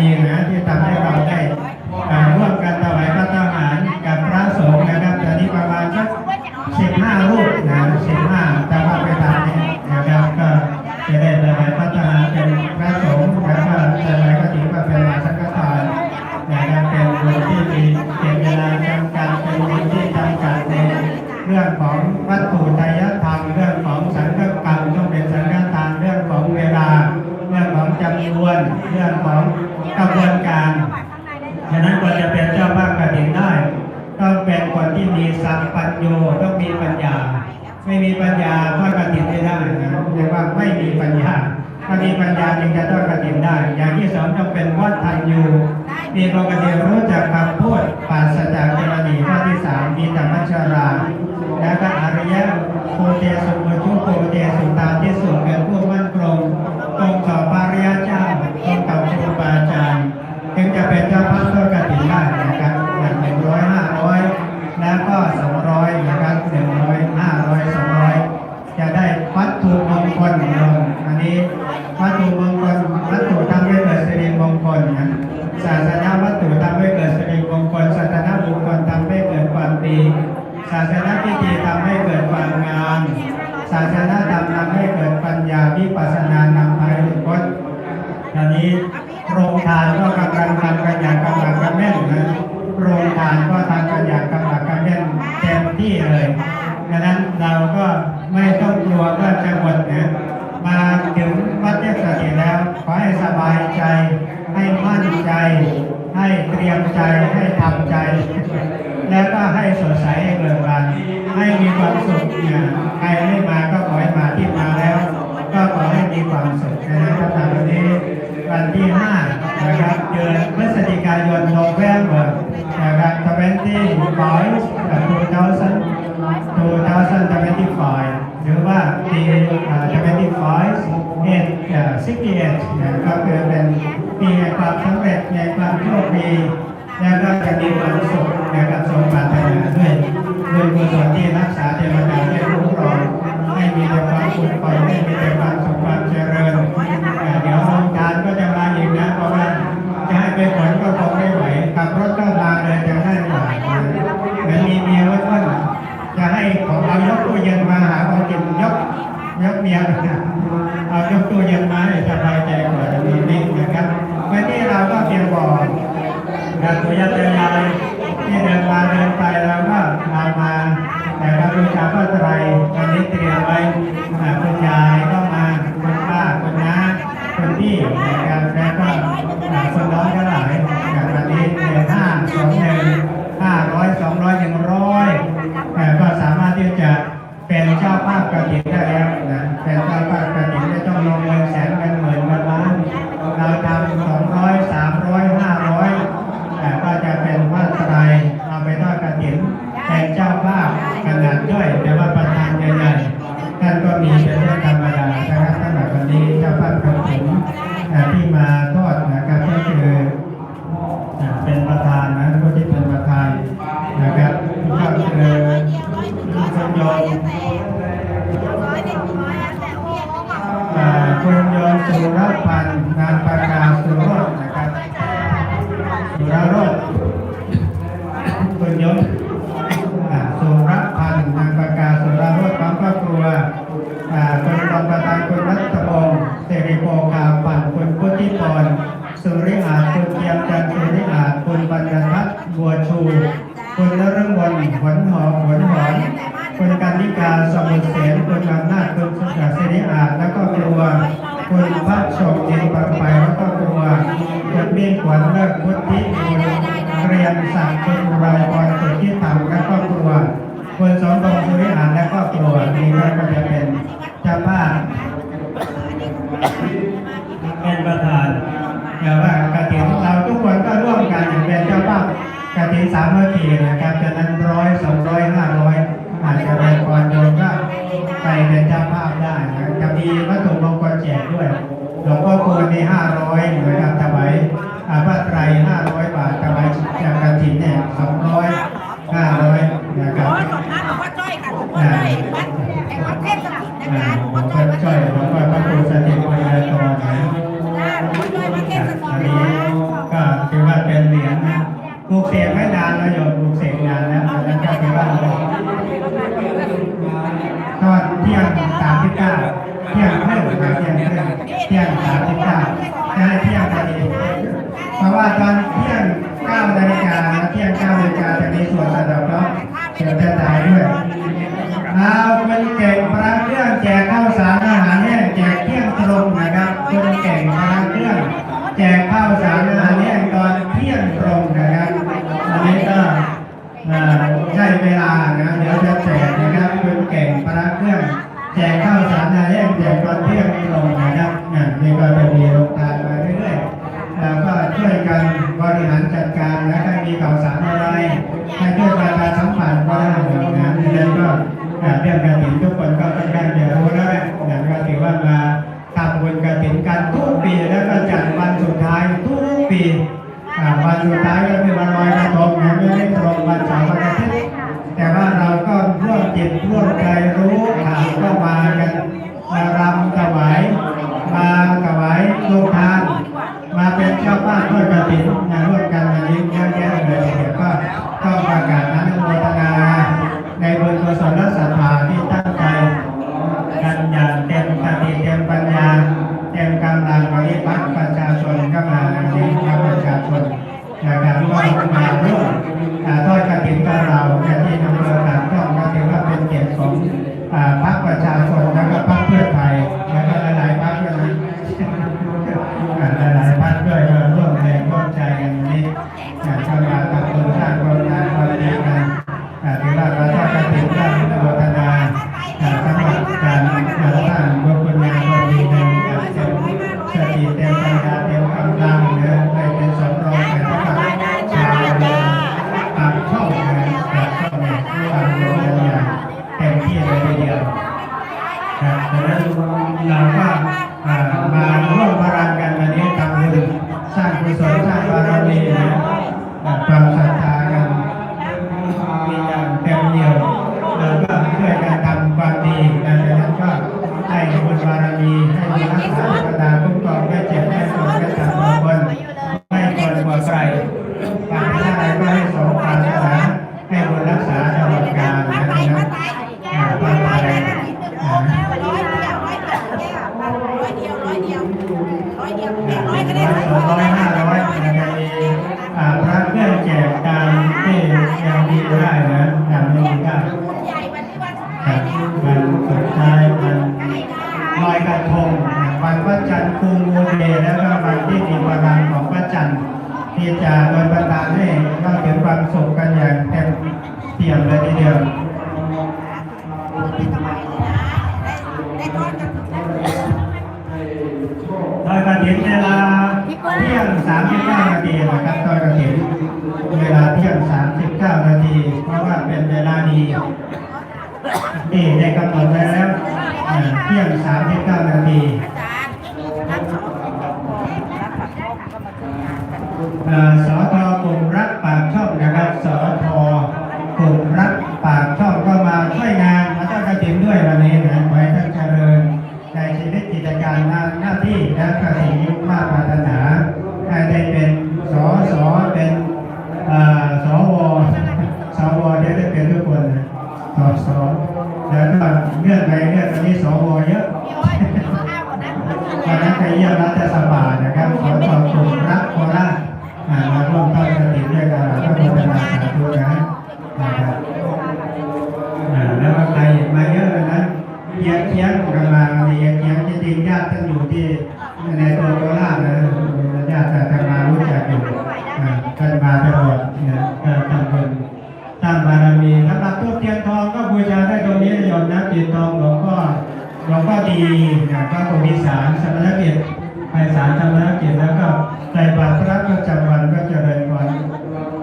มี เรื่องของกระบวนการฉะนั้นคนจะเป็นเจ้าบ้านกฐินได้ ต้องเป็นคนที่มีสัมปัญโยต้องมีปัญญา ไม่มีปัญญาทอดกฐินไม่ได้นะเรียกว่าไม่มีปัญญาถ้ามีปัญญาจึงจะทอดกฐินได้ อย่างที่สองต้องเป็นวัดทันยูมีปกติรู้จักคำพูดปราศจากเจรณีข้อที่สามมีธรรมชรา แล้วก็อริยะโพเตสุโมชุโพเตสุตามที่สุดเป็นผู้มั่นคงตรงต่อพระริยเจ้าตรงต่อครูบาอาจารย์ จึงจะเป็นเจ้าภาพทอดกฐินได้นะครับอย่างหนึ่งร้อยห้าร้อยแล้วก็สองร้อยนะครับหนึ่งร้อยห้าร้อยสองร้อยจะได้วัตถุมงคลลงอันนี้วัตถุมงคลวัตถุทำให้เกิดสิริมงคลนะ ศาสนาวัตถุทำให้เกิดสิริมงคลศาสนาบุคคลทำให้เกิดความดี ศาสนาพิธีทำให้เกิดความงามศาสนาธรรมทำให้เกิดปัญญาวิปัสสนานำไปถึงพ้นตอนนี้โรงทานก็กำลังทำกันอย่างกำลังกำแม่นนะโรงทานก็ทำกันอย่างกำลังกำแม่นเต็มที่เลยดังนั้นเราก็ไม่ต้องกลัวว่าจะหมดนะมาถึงวัดเทพสถิตแล้วขอให้สบายใจให้มั่น ให้เตรียมใจให้ทำใจ แล้วก็ให้สดใสให้เบิกบานให้มีความสุขเนี่ยใครไม่มาก็ขอให้มาที่มาแล้ว ก็ขอให้มีความสุขนะครับตามวันนี้วันที่5นะครับเดือนพฤศจิกายนโนเวมเบอร์นะครับ25 2025หรือว่าปี25เอ็ดสิบเอ็ดก็คือเป็น ปีแห่ความสำเร็จในความโชคดีแล้วก็จะมีความสุขนะครับสมปรารถนาด้วยด้วยกุศลที่รักษาเทวดาได้คุ้รองให้มีแต่ความสุขความให้มีแต่ความสุขความเจริญเอ่เดี๋ยวโรงทานก็จะมาอีกนะเพราะว่าจะให้ไปขนก็คงไม่ไหวขับรถก็มาเลยจะได้ไม่ไหวเหมือนมีเมียไว้ว่าจะให้ของเอายกตู้เย็นมาหาของกินยกยกเมียเอายกตู้เย็นมาให้สบายใจกว่าจะมีนิ่งนะครับวันนี้เราก็เพียงบอกการตุยาเตือนยายที่เดินมาเดินไปเราก็มามาแต่เราบูชาพระไตรวันนี้เตรียมไว้อ่าคุณยายก็มาคุณป้าคุณน้าคุณพี่นะครับแล้วก็อ่าคนน้องก็หลายอย่างวันนี้เดือนห้าสองหนึ่งห้าร้อยสองร้อยหนึ่งร้อยแต่ก็สามารถที่จะ เป็นเจ้าภาพกระถิ่นได้แล้วนะเป็นเจ้าภาพกระถิ่นไม่ต้องลงเงินแสนเงินหมื่นเงินล้านเราทำสองร้อยสามร้อยห้าร้อยแต่ก็จะเป็นว่าไตรเอาไปทอดกระถิ่นเป็นเจ้าภาพขนาดย่อยแต่ว่าประธานใหญ่ๆท่านก็มีเป็นเรื่องธรรมดานะครับสำหรับวันนี้เจ้าภาพกระถิ่นนะที่มาทอดนะครับก็คือ อ่าเป็นประธานนะผู้ที่เป็นประธานนะครับก็คือคุณโยมอ่าคุณโยม สุรพันธ์นามปากาสุรสนะครับสุรรจน์คุณยมอ่าสุรพันธ์นามปากาสุรรจน์พร้อมครอบครัวคุณรองประธานคุณรัตพงศ์เสรีโภคาปันคุณพุทธิพรสุริอาคุณเทียมจันทร์สุริอาคุณบรรณทัศน์บัวชู คุณนฤมลหวนหอมหวนหอนคุณกันนิกาสมุทรเสนคุณอำนาจคุณสุขศิริอาแล้วก็ครัว คุณพัชชมยินปังไปแล้วก็ครัวคุณมิ่งขวัญเลิกพุทธิคุณเรียนศักดิ์คุณอุไรพรสุทธิธรรมและก็ครัวคุณสมพงษ์สุริอาจและก็ครัวนี่ก็จะเป็นเจ้าภาพเป็นประธานแต่ว่ากฐินเราทุกคนก็ร่วมกันเป็นเจ้าภาพกฐินสามนาทีนะครับฉะนั้นร้อยสองร้อยห้าร้อยอาจจะเป็นก่อนโยมก็ไปเป็นเจ้าภาพได้นะจะมีวัตถุมงคลแจกด้วยหลวงพ่อคูณมีห้าร้อยนะครับถวายอาพระไตรห้าร้อยบาทถวายจากกฐินเนี่ยสองร้อย บเก้าเที่ยงเที่ยงเที่ยงครึ่งเที่ยงสามสิบเก้าจะให้เที่ยงพอดีเพราะว่าตอนเที่ยงเก้านาฬิกาเที่ยงเก้านาฬิกาจะมีส่วน จกข้าวสารอาแห้งแจกตอนเที่ยงตรงนะครับอ่านี่ก็จะมีโรงทานมาเรื่อยๆแล้วก็ช่วยกันบริหารจัดการแล้วก็มีข่าวสารอะไรให้ช่วยประชาสัมพันธ์ก็ได้นะดังนั้นก็อ่าเรื่องการถิ่นทุกคนก็ค่อนข้างจะรู้แล้วแหละก็ถือว่ามาทำบุญกระถิ่นกันทุกปีแล้วก็จัดวันสุดท้ายทุกปีวันสุดท้ายก็คือวันลอยกระ นะครับก็มาร่วมอ่าทอดกระถิ่นกับเราแต่ที่นำเภอปากช่องก็ถือว่าเป็นเกียรติของพรรคประชาชนและก็พรรคเพื่อไทย วันพระจันทร์คูมูเดแล้วก็วันที่มีพลังของพระจันทร์ที่จะโดนบันดาลให้เราถึงความสุขกันอย่างเต็มเปี่ยมเลยทีเดียวไม่สบาเลยนะได้ได้ทอนลอยกระถินเวลาเที่ยง39นาทีนะครับลอยกระถินเวลาเที่ยง39นาทีเพราะว่าเป็นเวลาดีนี่ได้กำหนดไว้แล้วเที่ยง39นาทีอาจารย์รั ชาได้ตรงนี้โยมนะปิดทองหลวงพ่อหลวงพ่อดีนะพระโพธิสารสมณกิไปสารสมณกิแล้วก็ใจบาตรพระประจำวันก็เจริญวัน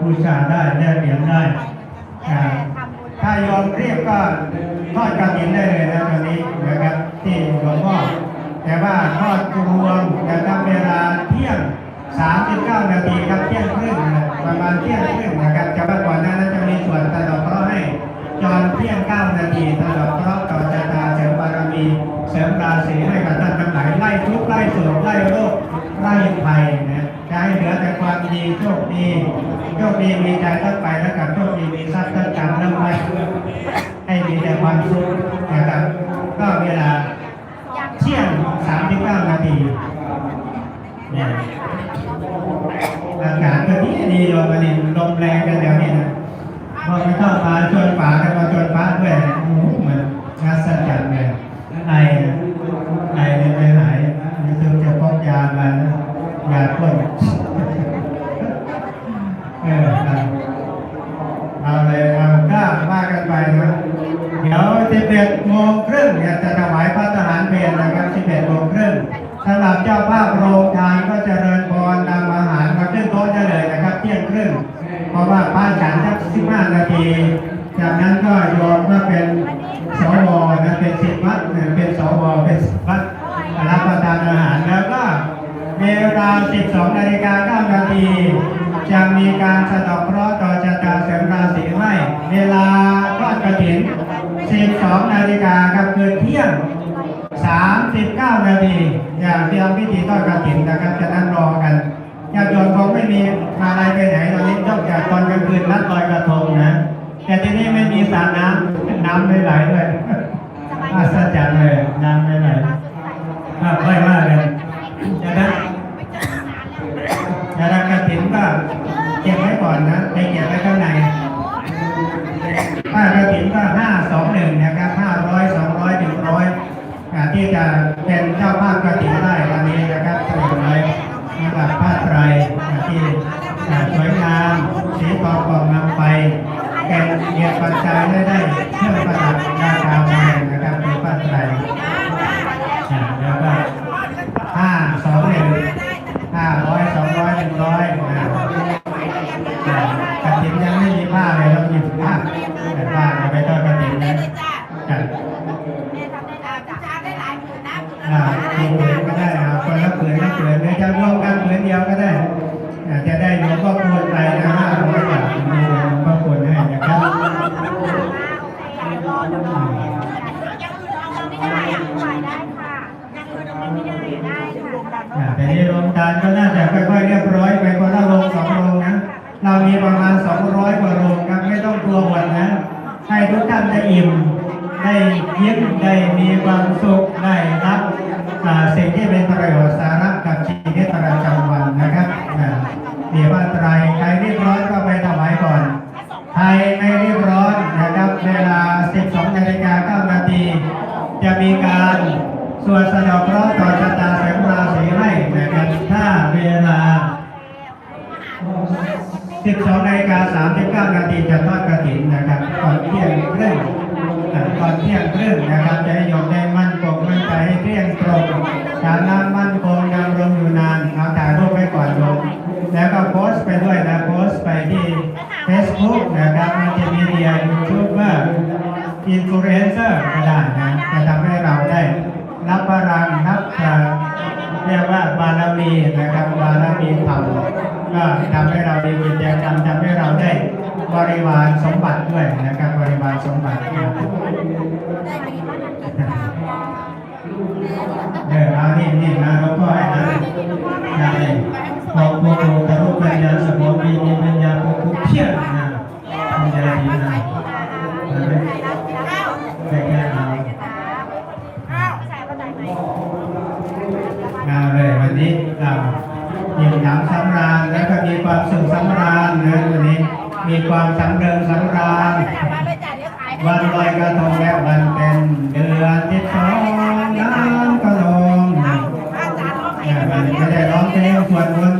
บูชาได้แลกเหรียญได้ ถ้ายอมเรียกก็ทอดกระถินได้เลยนะตอนนี้นะครับที่หลวงพ่อแต่ว่าทอดรวมนะครับเวลาเที่ยง 39 นาทีครับเที่ยงครึ่งประมาณเที่ยงครึ่งนะครับจะว่าก่อนหน้านั้นจะมีส่วนตลอดเพราะให้ พียง 9 นาทีเท่านั้นเพราะต่อชะตาเสริมบารมีเสริมราศีให้กับท่านทั้งหลายไล่ทุกข์ไล่โศกไล่โรคไล่ภัยนะจะให้เหลือแต่ความดีโชคดีโชคดีมีใจตั้งไปแล้วกับโชคดีมีทรัพย์ตั้งจำนั่งไว้ให้มีแต่ความสุขนะครับก็เวลาเที่ยงสามเก้านาทีเนี่ยอากาศก็ดีดีโยมอันนี้ลมแรงกันแล้วเนี่ยนะพอไม่ต้องมาชวนฝากันมาชวน ด้วยโอ้เหมือนงัดสัจจัดเลยไอไอเนี่ยไม่หายนี่คือจะพกยามานะยาพ่นเออเอาเลยเอาก็ว่ากันไปนะเดี๋ยว11โมงครึ่งเนี่ยจะถวายพระทหารเพลนะครับ11โมงครึ่งสำหรับเจ้าภาพโรงทานก็เจริญพรนำอาหารมาขึ้นโต๊ะได้เลยนะครับเที่ยงครึ่งเพราะว่าพระฉันสัก15นาที จากนั้นก็โยมก็เป็นสวนะเป็นสิทธิวัดเป็นสวเป็นสิทธิวัดรับประทานอาหารแล้วก็เวลา 12 นาฬิกา9นาทีจะมีการสะดอกเคราะห์ต่อชะตาเสริมราศีให้เวลาทอดกระถิน 12 นาฬิกาครับเกินเที่ยง 39 นาทีอย่าเตรียมพิธีทอดกระถินนะครับจะนั้นรอกันญาติโยมคงไม่มีมาอะไรไปไหนตอนนี้นอกจากตอนกลางคืนนัดลอยกระทง แต่ที่นี่ไม่มีสระน้ำน้ำไม่ไหลด้วยอาศจรรย์เลยน้ำไม่ไหลอะค่อยว่ากันจะนั้นจะนั้นกระถินก็เก็บไว้ก่อนนะไปเก็บไว้ข้างใน เดียวก็ได้อาจะได้หลวงพ่อควรไปนะห้าร้อยบาทมีหลวงพ่อคูณให้นะครับแต่นี้โรงทานก็น่าจะค่อยๆเรียบร้อยไปคนละโรงสองโรงนะเรามีประมาณ 200กว่าโรงครับไม่ต้องกลัวหมดนะให้ทุกท่านได้อิ่ม ได้ยิ้มได้มีความสุขได้รับอ่าสิ่งที่เป็นประโยชน์สาระกับชีวิตประจำวันนะครับอ่ามีว่าไตรใครรีบร้อนก็ไปถวายก่อน ใครไม่รีบร้อนนะครับ เวลา 12นาฬิกา9นาที จะมีการสวดสะเดอกเคราะห์ต่อชะตาเสริมราศีให้นะครับถ้าเวลา 12นาฬิกา ณีจะทอดกระถินนะครับก่อนเที่ยงครึ่งอ่าก่อนเที่ยงครึ่งนะครับจะให้โยมได้มั่นคงมั่นใจให้เที่ยงตรงการน้ำมั่นคงดำรงอยู่นานเอาถ่ายรูปไว้ก่อนโยมแล้วก็โพสต์ไปด้วยนะโพสต์ไปที่ Facebook นะครับมันจะมีเดียยูทูบเบอร์อินฟลูเอนเซอร์ก็ได้นะจะทำให้เราได้รับพลังรับเอ่อเรียกว่าบารมีนะครับบารมีธรรมก็ทำให้เรามีกิจกรรมทำให้เราได้ บริวารสมบัติด้วยนะครับบริวารสมบัติเออเอานี่นี่มา สองน้ำก็ลงไม่ได้ร้องเพลงควรวน